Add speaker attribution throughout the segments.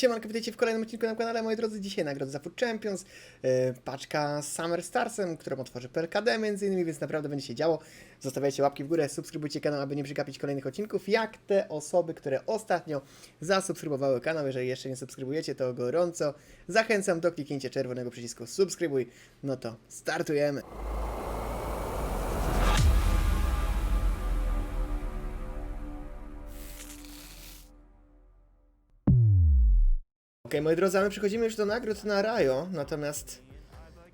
Speaker 1: Siemanko, witajcie w kolejnym odcinku na kanale, moi drodzy. Dzisiaj nagroda za Food Champions, yy, paczka z Summer Starsem, którą otworzy PLKD między innymi, więc naprawdę będzie się działo. Zostawiajcie łapki w górę, subskrybujcie kanał, aby nie przegapić kolejnych odcinków, jak te osoby, które ostatnio zasubskrybowały kanał. Jeżeli jeszcze nie subskrybujecie, to gorąco zachęcam do kliknięcia czerwonego przycisku subskrybuj. No to startujemy. Ok, moi drodzy, a my przechodzimy już do nagród na Rajo, natomiast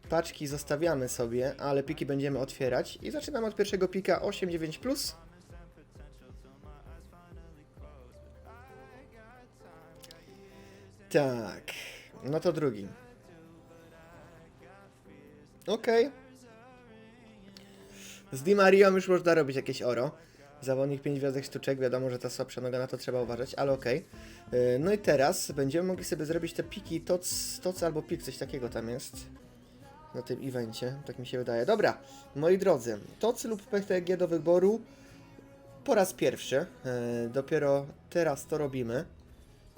Speaker 1: paczki zostawiamy sobie, ale piki będziemy otwierać i zaczynamy od pierwszego pika 8-9+. Plus. Tak, no to drugi. Okej. Z Di Marią już można robić jakieś oro. Zawodnik 5 gwiazdek sztuczek, wiadomo, że ta słabsza noga na to trzeba uważać, ale okej. Yy, No i teraz będziemy mogli sobie zrobić te piki toc, toc albo pik, coś takiego tam jest. Na tym evencie, tak mi się wydaje. Dobra, moi drodzy, toc lub PTG do wyboru po raz pierwszy. Yy, dopiero teraz to robimy.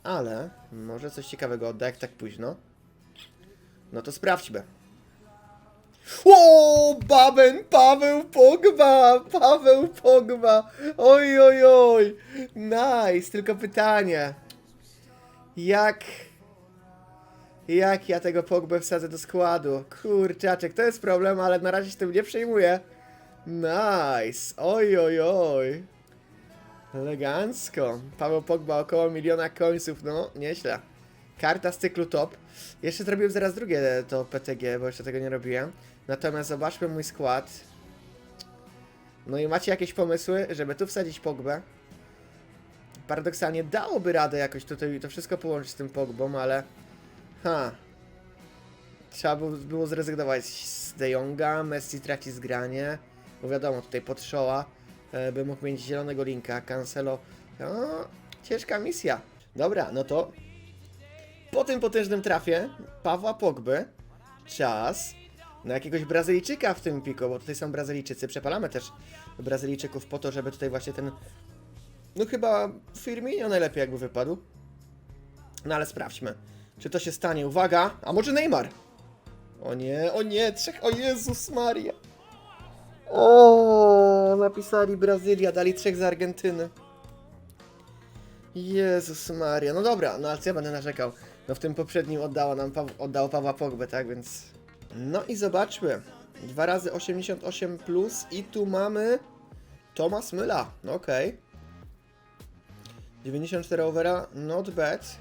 Speaker 1: Ale może coś ciekawego odda, jak tak późno. No to sprawdźmy. O, Baben, Paweł Pogba, Paweł Pogba, oj, oj, oj, nice, tylko pytanie, jak, jak ja tego Pogbę wsadzę do składu, kurczaczek, to jest problem, ale na razie się tym nie przejmuję, nice, oj, oj, oj, elegancko, Paweł Pogba około miliona końców, no, nieźle. Karta z cyklu top. Jeszcze zrobiłem zaraz drugie to PTG, bo jeszcze tego nie robiłem. Natomiast zobaczmy mój skład. No i macie jakieś pomysły, żeby tu wsadzić Pogbę? Paradoksalnie dałoby radę jakoś tutaj to wszystko połączyć z tym Pogbą, ale... Ha. Trzeba było, było zrezygnować z De Jonga, Messi traci zgranie. Bo wiadomo, tutaj podszoła, e, by mógł mieć zielonego linka, Cancelo. No, ciężka misja. Dobra, no to po tym potężnym trafie Pawła Pogby czas jakiegoś Brazylijczyka w tym piku, bo tutaj są Brazylijczycy. Przepalamy też Brazylijczyków po to, żeby tutaj właśnie ten. No chyba Firmino najlepiej jakby wypadł. No ale sprawdźmy, czy to się stanie. Uwaga, a może Neymar? O nie, o nie, trzech, o Jezus Maria. O, napisali Brazylia, dali trzech z Argentyny. Jezus Maria, no dobra, no ale co ja będę narzekał? No w tym poprzednim oddało nam oddało Pawła Pogbę, tak więc... No i zobaczmy. Dwa razy 88 plus i tu mamy Thomas Myla, no okej. 94 overa, not bad.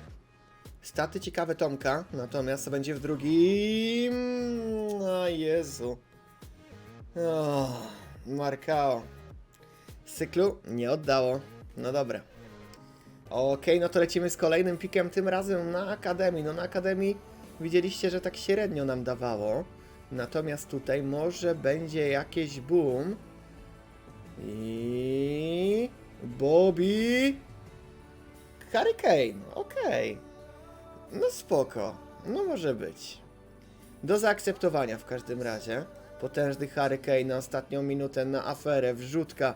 Speaker 1: Staty ciekawe Tomka, natomiast to będzie w drugim... A Jezu. O, Markao. Cyklu nie oddało. No dobra. Okej, no to lecimy z kolejnym pikiem, tym razem na Akademii. No na Akademii widzieliście, że tak średnio nam dawało. Natomiast tutaj może będzie jakieś boom. I... Bobby... Hurricane, okej. No spoko, no może być. Do zaakceptowania w każdym razie. Potężny Hurricane na ostatnią minutę na aferę, wrzutka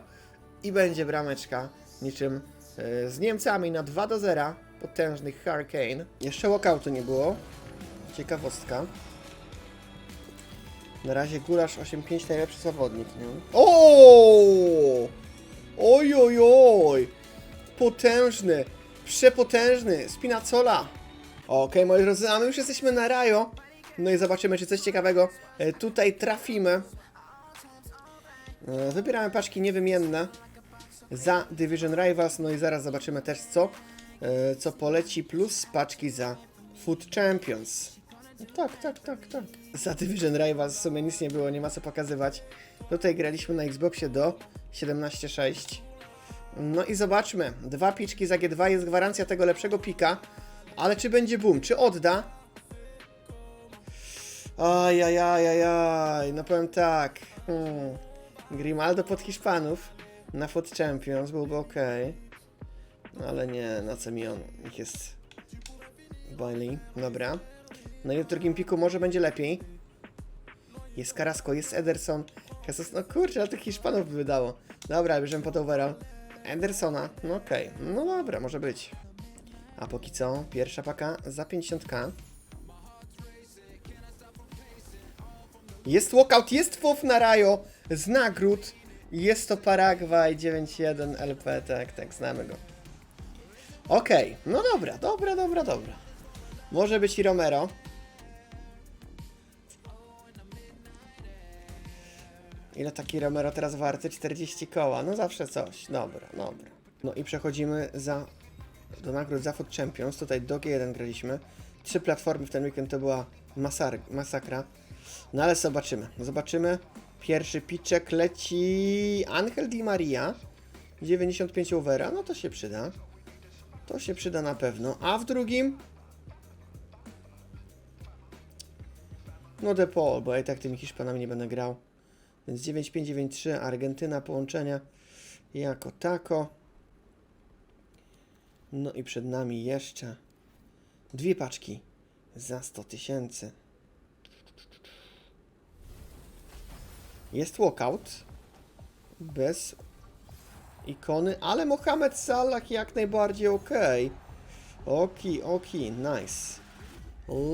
Speaker 1: i będzie brameczka niczym e, z Niemcami na 2 do 0. Potężny Hurricane. Jeszcze walkoutu nie było. Ciekawostka. Na razie Gulasz 8-5 najlepszy zawodnik. Nie? O! Oj, oj, oj! Potężny, przepotężny, Spinacola. Okej, moi drodzy, a my już jesteśmy na Rajo. No i zobaczymy, czy coś ciekawego e, tutaj trafimy. E, Wybieramy paczki niewymienne za Division Rivals, no i zaraz zobaczymy też co, e, co poleci, plus paczki za Food Champions. Tak, tak, tak, tak. Za Division Rivals w sumie nic nie było, nie ma co pokazywać. Tutaj graliśmy na Xboxie do 17.6. No i zobaczmy. Dwa piczki za G2 jest gwarancja tego lepszego pika. Ale czy będzie boom? Czy odda? Ajajajajaj, no powiem tak. Hmm. Grimaldo pod Hiszpanów na Foot Champions byłby ok. Ale nie, na co mi on? Ich jest Bailey, dobra. No i w drugim piku może będzie lepiej. Jest Carrasco, jest Ederson. Jesus, no kurczę, ale tych Hiszpanów by wydało. Dobra, bierzemy pod overall. Edersona, no okej. No dobra, może być. A póki co, pierwsza paka za 50k. Jest walkout, jest FOF na Rajo z nagród. Jest to Paragwaj 9.1 LP, tak, tak, znamy go. Okej, no dobra, dobra, dobra, dobra. Może być i Romero. Ile taki Romero teraz warty? 40 koła. No zawsze coś. Dobra, dobra. No i przechodzimy za, do nagród za Champions. Tutaj do G1 graliśmy. Trzy platformy w ten weekend to była masar, masakra. No ale zobaczymy. Zobaczymy. Pierwszy piczek leci Angel Di Maria. 95 overa. No to się przyda. To się przyda na pewno. A w drugim No De Paul, bo ja i tak tymi Hiszpanami nie będę grał. Więc 9593 Argentyna połączenia jako tako. No i przed nami jeszcze dwie paczki za 100 tysięcy. Jest walkout bez ikony, ale Mohamed Salah jak najbardziej ok. Oki, oki, nice.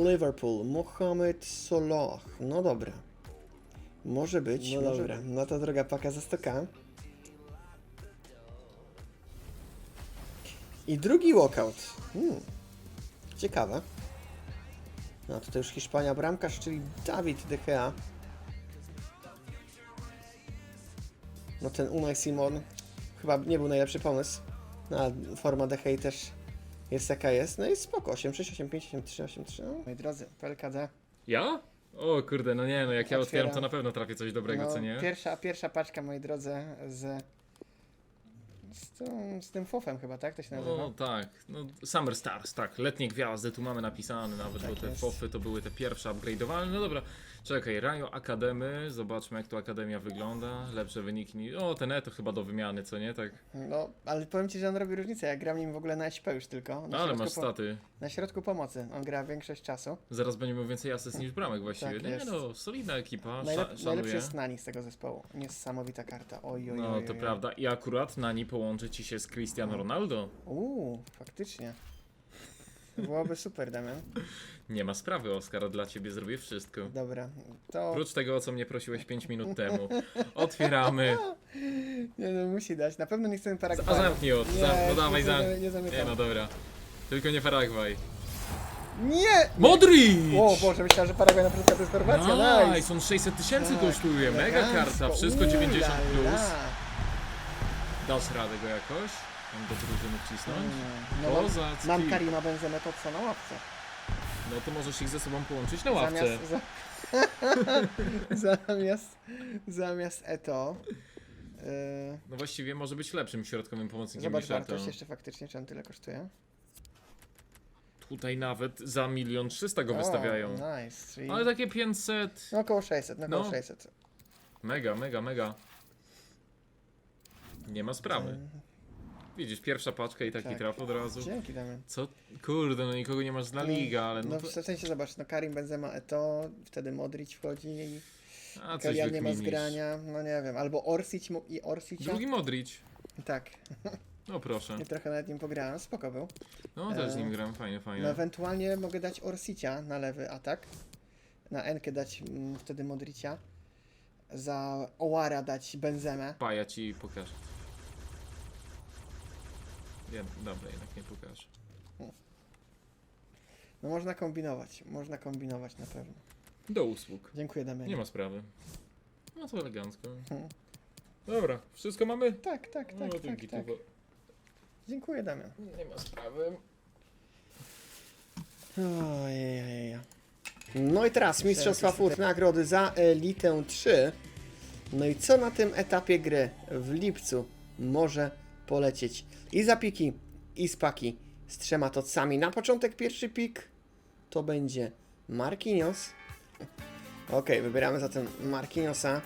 Speaker 1: Liverpool, Mohamed Salah. No dobra. Może być, no może dobra. No to droga paka za 100k. I drugi walkout. Hmm. Ciekawe. No tutaj już Hiszpania bramkarz, czyli Dawid De Gea. No ten Unai Simon chyba nie był najlepszy pomysł. No, a forma De Gea też jest jaka jest. No i spoko, 868, 583, 83. No. Moi drodzy, PLKD.
Speaker 2: Ja? O kurde, no nie, no jak ja otwieram, to na pewno trafię coś dobrego,
Speaker 1: no,
Speaker 2: co nie?
Speaker 1: Pierwsza, pierwsza paczka, moi drodzy, z, z, tym, z tym fofem chyba, tak to się nazywa?
Speaker 2: No tak, no Summer Stars, tak, letnie gwiazdy, tu mamy napisane nawet,
Speaker 1: Tak
Speaker 2: bo te
Speaker 1: jest.
Speaker 2: fofy to były te pierwsze upgrade'owalne, no dobra, czekaj, Rajo Akademy, zobaczmy jak tu Akademia wygląda, lepsze wyniki, ni- o ten E to chyba do wymiany, co nie, tak,
Speaker 1: No, ale powiem Ci, że on robi różnicę, ja gram nim w ogóle na SP już tylko, na,
Speaker 2: no, ale
Speaker 1: środku,
Speaker 2: masz
Speaker 1: po,
Speaker 2: staty,
Speaker 1: na środku pomocy, on gra większość czasu.
Speaker 2: zaraz będziemy miał więcej asyst niż bramek właściwie,
Speaker 1: Tak
Speaker 2: nie
Speaker 1: jest.
Speaker 2: no, solidna ekipa,
Speaker 1: Najlep,
Speaker 2: sza,
Speaker 1: najlepszy
Speaker 2: szanuję.
Speaker 1: jest Nani z tego zespołu, niesamowita karta, oj, oj,
Speaker 2: No
Speaker 1: oj,
Speaker 2: to
Speaker 1: oj,
Speaker 2: prawda i akurat na niej połączy ci się z Cristiano Ronaldo,
Speaker 1: Uuu, faktycznie. Byłoby super, Damian.
Speaker 2: nie ma sprawy Oskar, dla ciebie zrobię wszystko.
Speaker 1: Dobra, to...
Speaker 2: Oprócz tego, o co mnie prosiłeś 5 minut temu. Otwieramy.
Speaker 1: Nie no, musi dać, na pewno nie chcemy
Speaker 2: A
Speaker 1: Paragwaju.
Speaker 2: zamknij od.
Speaker 1: Nie,
Speaker 2: Zam no dawaj,
Speaker 1: nie,
Speaker 2: zam.
Speaker 1: nie, nie
Speaker 2: no dobra. Tylko nie Paragwaj.
Speaker 1: Nie!
Speaker 2: Modric!
Speaker 1: O Boże, myślałem, że Paragwaj na przykład to jest Chorwacja, nice!
Speaker 2: Nice, on 600 tysięcy kosztuje, mega
Speaker 1: elegancko.
Speaker 2: karta, wszystko 90
Speaker 1: Ula
Speaker 2: plus.
Speaker 1: la.
Speaker 2: Dasz radę go jakoś? Mam do drużyny wcisnąć?
Speaker 1: No, mam,
Speaker 2: Kozacki.
Speaker 1: mam Karima Benzemę, to co na łapce?
Speaker 2: No to możesz ich ze sobą połączyć na ławce.
Speaker 1: Zamiast, za, zamiast, zamiast Eto. Yy,
Speaker 2: No właściwie może być lepszym środkowym pomocnikiem
Speaker 1: zobacz
Speaker 2: niż Eto.
Speaker 1: wartość jeszcze faktycznie, czy on tyle kosztuje.
Speaker 2: Tutaj nawet za milion trzysta go wystawiają.
Speaker 1: O, nice, czyli
Speaker 2: Ale takie 500.
Speaker 1: no około 600, no około
Speaker 2: No.
Speaker 1: 600.
Speaker 2: Mega, mega, mega. Nie ma sprawy. Widzisz, pierwsza paczka i taki
Speaker 1: Tak.
Speaker 2: traf od razu.
Speaker 1: Dzięki Damian.
Speaker 2: Co? Kurde, no nikogo nie masz z La Liga, ale no,
Speaker 1: No
Speaker 2: to...
Speaker 1: w sensie zobacz, no Karim Benzema Eto, wtedy Modric wchodzi i
Speaker 2: A coś
Speaker 1: Kalian nie ma
Speaker 2: wykminisz.
Speaker 1: zgrania, no nie wiem, albo Orsic mu- i Orsicia.
Speaker 2: Drugi Modric.
Speaker 1: Tak,
Speaker 2: No proszę.
Speaker 1: i trochę nawet nim pograłem, spoko był.
Speaker 2: No też z
Speaker 1: E,
Speaker 2: nim gram, fajnie,
Speaker 1: No
Speaker 2: fajnie.
Speaker 1: ewentualnie mogę dać Orsicia na lewy atak. Na Enkę dać mm, wtedy Modricia. Za Owara dać Benzemę.
Speaker 2: Paja ci pokażę. Ja, dobra, jednak nie pokażę.
Speaker 1: No można kombinować, można kombinować na pewno.
Speaker 2: Do usług.
Speaker 1: Dziękuję Damianie.
Speaker 2: Nie ma sprawy. No to elegancko. Dobra, wszystko mamy?
Speaker 1: Tak, tak,
Speaker 2: No
Speaker 1: tak,
Speaker 2: to
Speaker 1: tak, tak. Dziękuję Damian.
Speaker 2: Nie ma sprawy.
Speaker 1: Ojej. No i teraz Mistrzostwa Furt nagrody za Elitę 3. No i co na tym etapie gry w lipcu może polecieć? I zapiki, i spaki z trzema tocami. Na początek pierwszy pik to będzie Marquinhos. Ok, wybieramy zatem Marquinhosa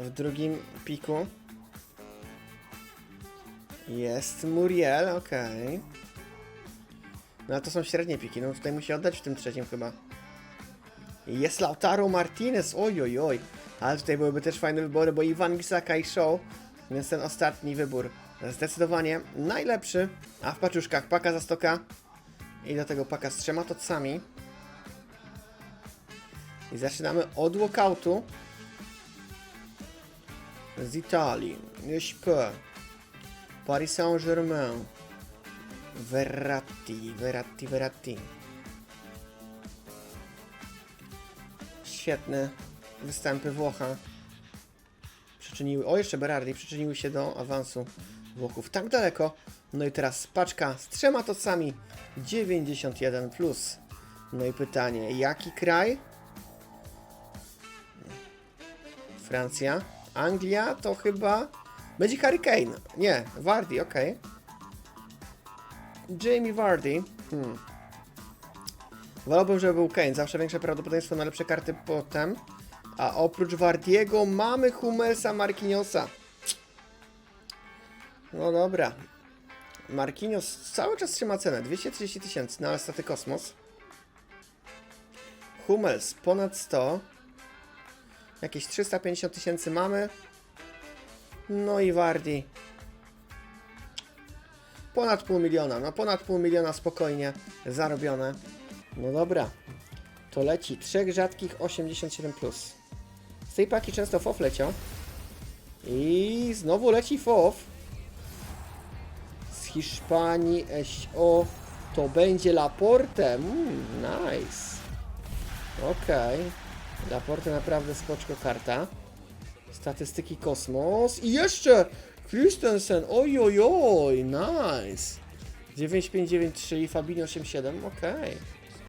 Speaker 1: w drugim piku. Jest Muriel, okej. No ale to są średnie piki, no tutaj musi oddać w tym trzecim chyba. Jest Lautaro Martinez, oj oj oj. Ale tutaj byłyby też fajne wybory, bo Iwan Gisaka i Show, więc ten ostatni wybór Zdecydowanie najlepszy. A w paczuszkach paka za stoka. I do tego paka z trzema tocami. I zaczynamy od walkoutu. Z Italii. SP. Paris Saint-Germain. Verratti, Verratti, Verratti. Świetne występy Włocha. Przyczyniły, o jeszcze Berardi, przyczyniły się do awansu Włochów tak daleko. No i teraz paczka z trzema tocami 91+. Plus. No i pytanie, jaki kraj? Francja. Anglia to chyba będzie Harry Kane. Nie, Vardy, okej. Jamie Vardy. Hmm. Wolałbym, żeby był Kane. Zawsze większe prawdopodobieństwo na lepsze karty potem. A oprócz Vardiego mamy Hummelsa Marquinhosa. No dobra. Marquinhos cały czas trzyma cenę. 230 tysięcy na staty Kosmos. Hummels ponad 100. Jakieś 350 tysięcy mamy. No i Wardi. Ponad pół miliona. No ponad pół miliona spokojnie zarobione. No dobra. To leci. Trzech rzadkich 87+. Plus. Z tej paki często FOF leciał. I znowu leci FOF. Z Hiszpanii SO to będzie Laporte. Mm, nice. Okej. Laporte naprawdę spoczko karta. Statystyki Kosmos. I jeszcze Christensen. Oj, oj, oj. Nice. 9593 i Fabinho 87. Okej.